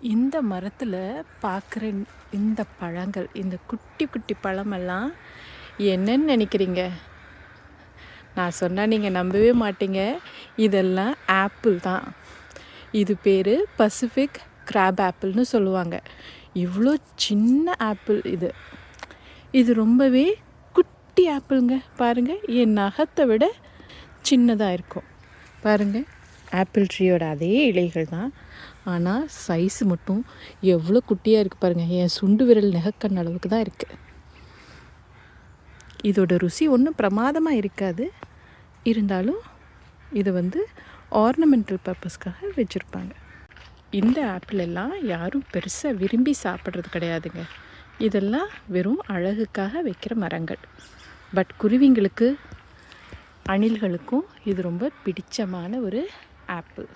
இந்த மரத்தில் பார்க்குற இந்த பழங்கள் இந்த குட்டி குட்டி பழமெல்லாம் என்னன்னு நினைக்கிறீங்க? நான் சொன்னால் நீங்கள் நம்பவே மாட்டீங்க. இதெல்லாம் ஆப்பிள் தான். இது பேர் பசிஃபிக் கிராப் ஆப்பிள்னு சொல்லுவாங்க. இவ்வளோ சின்ன ஆப்பிள் இது. இது ரொம்பவே குட்டி ஆப்பிளுங்க. பாருங்கள் என் நகத்தை விட சின்னதாக இருக்கும். பாருங்கள் ஆப்பிள் ட்ரீயோட அதே இலைகள் தான். ஆனால் சைஸ் மட்டும் எவ்வளோ குட்டியாக இருக்குது பாருங்கள் என் சுண்டு விரல் நெகக்கண் அளவுக்கு தான் இருக்குது இதோட ருசி ஒன்றும் பிரமாதமாக இருக்காது. இருந்தாலும் இதை வந்து ஆர்னமெண்டல் பர்பஸ்க்காக வச்சுருப்பாங்க. இந்த ஆப்பிள் எல்லாம் யாரும் பெருசாக விரும்பி சாப்பிட்றது கிடையாதுங்க. இதெல்லாம் வெறும் அழகுக்காக வைக்கிற மரங்கள். பட் குருவிங்களுக்கு அணில்களுக்கும் இது ரொம்ப பிடிச்சமான ஒரு ஆப்பிள்